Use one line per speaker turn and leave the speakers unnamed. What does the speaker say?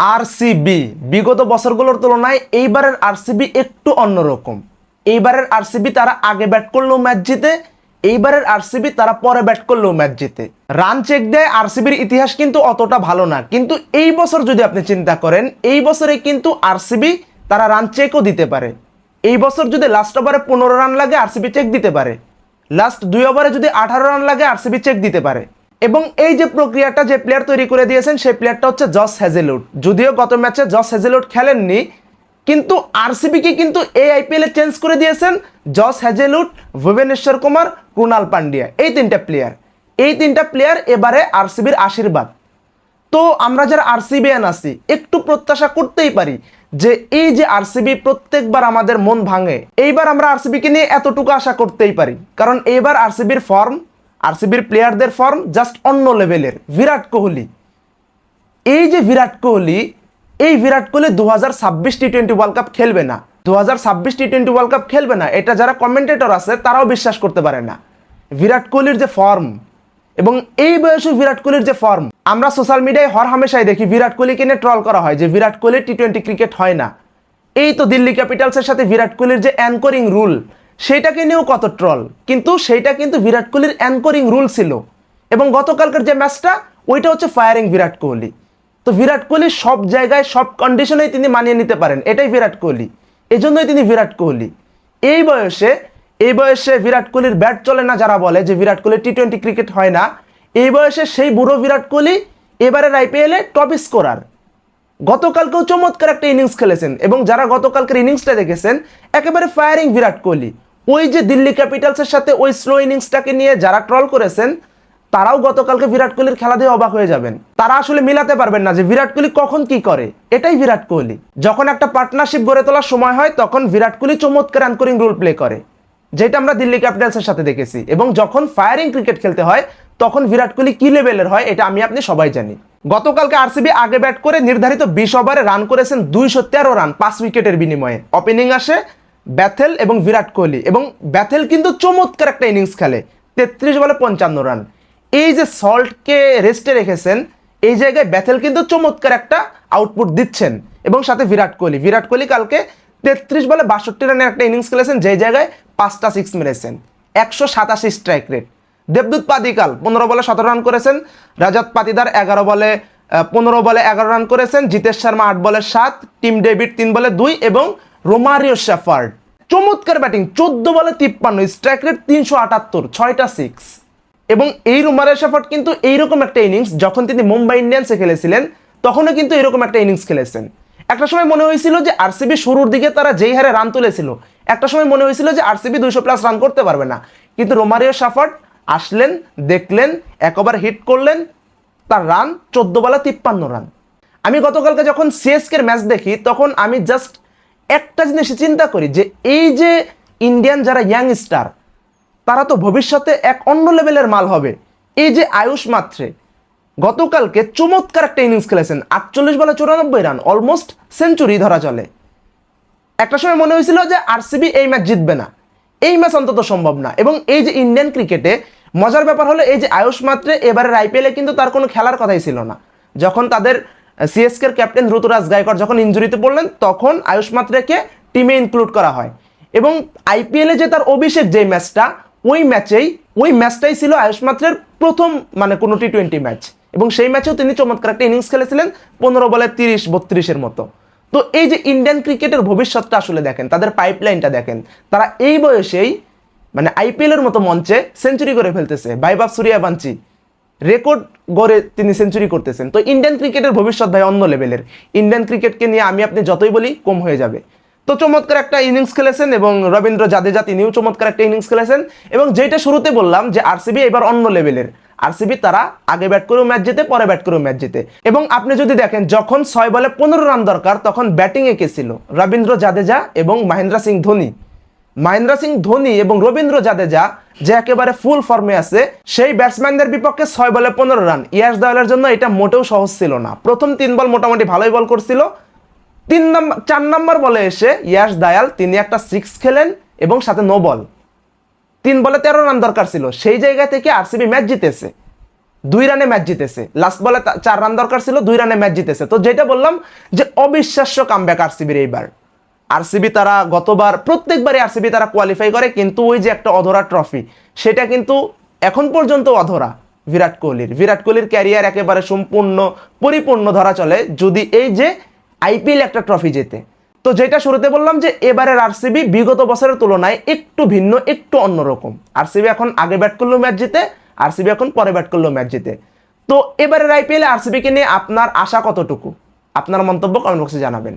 RCB বিগত বছরগুলোর তুলনায় এইবারের আরসিবি একটু অন্যরকম। এইবারের আরসিবি তারা আগে ব্যাট করলেও ম্যাচ জিতে, এইবারের আরসিবি তারা পরে ব্যাট করলেও ম্যাচ জিতে। রান চেক দেয় আরসিবির ইতিহাস কিন্তু অতটা ভালো না। কিন্তু এই বছর যদি আপনি চিন্তা করেন, এই বছরে কিন্তু আরসিবি তারা রান চেকও দিতে পারে। এই বছর যদি লাস্ট ওভারে পনেরো রান লাগে আরসিবি চেক দিতে পারে। লাস্ট দুই ওভারে যদি আঠারো রান লাগে আরসিবি চেক দিতে পারে। এবং এই যে প্রক্রিয়াটা যে প্লেয়ার তৈরি করে দিয়েছেন, সেই প্লেয়ারটা হচ্ছে জস হ্যাজেলউড যদিও গত ম্যাচে জস হ্যাজেলউড খেলেননি, কিন্তু আরসিবিকে কিন্তু এই আইপিএলে চেঞ্জ করে দিয়েছেন জস হ্যাজেলউড ভুবনেশ্বর কুমার, কুণাল পান্ডিয়া। এই তিনটা প্লেয়ার এই তিনটা প্লেয়ার এবারে আরসিবির আশীর্বাদ। তো আমরা যারা আরসিবি আরসিবিয়ান আছি, একটু প্রত্যাশা করতেই পারি যে এই যে আরসিবি প্রত্যেকবার আমাদের মন ভাঙে, এইবার আমরা আরসিবিকে নিয়ে এতটুকু আশা করতেই পারি। কারণ এইবার আরসিবির ফর্ম আরসিবির প্লেয়ারদের ফর্ম জাস্ট অন্য লেভেলের বিরাট কোহলি। এই যে বিরাট কোহলি, এই বিরাট কোহলি দু হাজার ছাব্বিশ টি টোয়েন্টি ওয়ার্ল্ড কাপ খেলবে না। দু হাজার ছাব্বিশ টি টোয়েন্টি ওয়ার্ল্ড কাপ খেলবে না। এটা যারা কমেন্টেটর আছে, তারাও বিশ্বাস করতে পারে না। বিরাট কোহলির যে ফর্ম এবং এই বয়সে বিরাট কোহলির যে ফর্ম আমরা সোশ্যাল মিডিয়ায় হর হামেশাই দেখি বিরাট কোহলিকে নিয়ে ট্রল করা হয় যে Virat Kohli T twenty cricket হয় না। এই তো দিল্লি ক্যাপিটালসের সাথে বিরাট কোহলির যে অ্যাঙ্করিং রুল সেইটাকে নিয়েও কত ট্রল কিন্তু সেইটা কিন্তু বিরাট কোহলির অ্যাঙ্করিং রুল ছিল। এবং গতকালকার যে ম্যাচটা ওইটা হচ্ছে ফায়ারিং বিরাট কোহলি। তো বিরাট কোহলি সব জায়গায়, সব কন্ডিশনেই তিনি মানিয়ে নিতে পারেন। এটাই বিরাট কোহলি। এজন্যই তিনি বিরাট কোহলি। এই বয়সে এই বয়সে বিরাট কোহলির ব্যাট চলে না যারা বলে যে Virat Kohli T twenty cricket হয় না, এই বয়সে সেই বুড়ো বিরাট কোহলি এবারের আইপিএলে টপ স্কোরার গতকালকেও চমৎকার একটা ইনিংস খেলেছেন। এবং যারা গতকালকের ইনিংসটা দেখেছেন, একেবারে ফায়ারিং বিরাট কোহলি। ওই যে দিল্লি ক্যাপিটালসের সাথে ওই স্লো ইনিংসটাকে নিয়ে যারা ট্রল করেছেন, তারাও গতকালকে বিরাট কোহলির খেলা দিয়ে অবাক হয়ে যাবেন। তারা আসলে মিলাতে পারবেন না যে বিরাট কোহলি কখন কি করে। এটাই বিরাট কোহলি। যখন একটা পার্টনারশিপ গড়ে তোলার সময় হয়, তখন বিরাট কোহলি চমৎকার অ্যাঙ্করিং রোল প্লে করে, যেটা আমরা দিল্লি ক্যাপিটালসের সাথে দেখেছি। এবং যখন ফায়ারিং ক্রিকেট খেলতে হয়, তখন বিরাট কোহলি কি লেভেলের হয়, এটা আমি, আপনি সবাই জানি। গতকালকে আরসিবি আগে ব্যাট করে নির্ধারিত বিশ ওভারে রান করেছেন দুইশো তেরো রান পাঁচ উইকেটের বিনিময়ে। ওপেনিং আসে ব্যাথেল এবং বিরাট কোহলি। এবং ব্যাথেল কিন্তু চমৎকার একটা ইনিংস খেলে। তেত্রিশ বলে পঞ্চান্ন রান। এই যে সল্টকে রেস্টে রেখেছেন, এই জায়গায় ব্যাথেল কিন্তু চমৎকার একটা আউটপুট দিচ্ছেন। এবং সাথে বিরাট কোহলি। বিরাট কোহলি কালকে তেত্রিশ বলে বাষট্টি রানের একটা ইনিংস খেলেছেন, যেই জায়গায় পাঁচটা সিক্স মেরেছেন। একশো সাতাশি স্ট্রাইক রেট দেবদূত পাদিকাল পনেরো বলে সতেরো রান করেছেন। রাজাত পাতিদার এগারো বলে পনেরো বলে এগারো রান করেছেন। জিতেশ শর্মা আট বলে সাত। টিম ডেভিড তিন বলে দুই এবং রোমারিও শেফার্ড চমৎকার ব্যাটিং, চোদ্দ বলে তিপ্পান্ন স্ট্রাইক রেট তিনশো আটাত্তর, ছয়টা সিক্স এবং এই রুমারের শেফার্ড কিন্তু এইরকম একটা ইনিংস যখন তিনি মুম্বাই ইন্ডিয়ান্সে খেলেছিলেন, তখনও কিন্তু এরকম একটা ইনিংস খেলেছেন। একটা সময় মনে হয়েছিল যে আরসিবি শুরুর দিকে তারা যেই হারে রান তুলেছিল, একটা সময় মনে হয়েছিল যে আরসিবি দুইশো প্লাস রান করতে পারবে না। কিন্তু রোমারিও সাফার্ড আসলেন, দেখলেন, একবার হিট করলেন, তার রান চোদ্দ বেলা তিপ্পান্ন রান আমি গতকালকে যখন সিএসকের ম্যাচ দেখি, তখন আমি জাস্ট একটা জিনিস চিন্তা করি যে এই যে ইন্ডিয়ান যারা ইয়াং স্টার তারা তো ভবিষ্যতে এক অন্য লেভেলের মাল হবে। এই যে আয়ুষ মাত্রে, গতকালকে চমৎকার একটা ইনিংস খেলেছেন, আটচল্লিশ বলে চুরানব্বই রান অলমোস্ট সেঞ্চুরি ধরা চলে। একটা সময় মনে হয়েছিল যে আরসিবি এই ম্যাচ জিতবে না। এই ম্যাচ অন্তত সম্ভব না। এবং এই যে ইন্ডিয়ান ক্রিকেটে মজার ব্যাপার হলো এই যে আয়ুষ মাত্রে এবারের আইপিএলে কিন্তু তার কোনো খেলার কথাই ছিল না। যখন তাদের সিএসকের ক্যাপ্টেন ঋতুরাজ গায়কর যখন ইঞ্জুরিতে পড়লেন, তখন আয়ুষ মাত্রেকে টিমে ইনক্লুড করা হয়। এবং আইপিএলে যে তার অভিষেক যে ম্যাচটা ওই ম্যাচেই ওই ম্যাচটাই ছিল আয়ুষ মাত্রের প্রথম মানে কোনো টি টোয়েন্টি ম্যাচ এবং সেই ম্যাচেও তিনি চমৎকার একটা ইনিংস খেলেছিলেন, পনেরো বলে তিরিশ, বত্রিশের মতো। তো এই যে ইন্ডিয়ান ক্রিকেটের ভবিষ্যৎটা আসলে দেখেন, তাদের পাইপলাইনটা দেখেন, তারা এই বয়সেই মানে আইপিএলের মতো মঞ্চে সেঞ্চুরি করে ফেলতেছে বাইবাব সুরিয়াবাঞ্চি রেকর্ড গড়ে তিনি সেঞ্চুরি করতেছেন। তো ইন্ডিয়ান ক্রিকেটের ভবিষ্যৎ ভাই অন্য লেভেলের ইন্ডিয়ান ক্রিকেটকে নিয়ে আমি আপনি যতই বলি, কম হয়ে যাবে। তো চমৎকার একটা ইনিংস খেলেছেন এবং রবীন্দ্র জাদেজা তিনিও চমৎকার একটা ইনিংস খেলেছেন। এবং যেটা শুরুতে বললাম যে আরসিবি এবার অন্য লেভেলের আরসিবি তারা আগে ব্যাট করেও ম্যাচ জিতে, পরে ব্যাট করেও ম্যাচ জিতে। এবং আপনি যদি দেখেন, যখন ছয় বলে পনেরো রান দরকার, তখন ব্যাটিংয়ে কে ছিল? রবীন্দ্র জাদেজা এবং মহেন্দ্র সিং ধোনি। মহেন্দ্র সিং ধোনি এবং রবীন্দ্র জাদেজা যে একেবারে ফুল ফর্মে আছে, সেই ব্যাটসম্যানদের বিপক্ষে ছয় বলে পনেরো রান ইয়াস দয়ালের জন্য এটা মোটেও সহজ ছিল না। প্রথম তিন বল মোটামুটি ভালোই বল করছিল। তিন নম্বর চার নম্বর বলে এসে ইয়াস দায়াল, তিনি একটা সিক্স খেলেন এবং সাথে নো বল তিন বলে তেরো রান দরকার ছিল। সেই জায়গা থেকে আরসিবি ম্যাচ জিতেছে। দুই রানে ম্যাচ জিতেছে। লাস্ট বলে চার রান দরকার ছিল, দুই রানে ম্যাচ জিতেছে। তো যেটা বললাম যে অবিশ্বাস্য কামব্যাক আরসিবির এইবার। আরসিবি তারা গতবার, প্রত্যেকবারই আরসিবি তারা কোয়ালিফাই করে, কিন্তু ওই যে একটা অধরা ট্রফি সেটা কিন্তু এখন পর্যন্ত অধরা বিরাট কোহলির। বিরাট কোহলির ক্যারিয়ার একেবারে সম্পূর্ণ পরিপূর্ণ ধরা চলে, যদি এই যে আইপিএল একটা ট্রফি জেতে। তো যেটা শুরুতে বললাম যে, এবারের আরসিবি বিগত বছরের তুলনায় একটু ভিন্ন, একটু অন্যরকম। আরসিবি এখন আগে ব্যাট করলেও ম্যাচ জিতে, আরসিবি এখন পরে ব্যাট করলেও ম্যাচ জিতে। তো এবারের আইপিএলে আরসিবিকে নিয়ে আপনার আশা কতটুকু? আপনার মন্তব্য কমেন্ট বক্সে জানাবেন।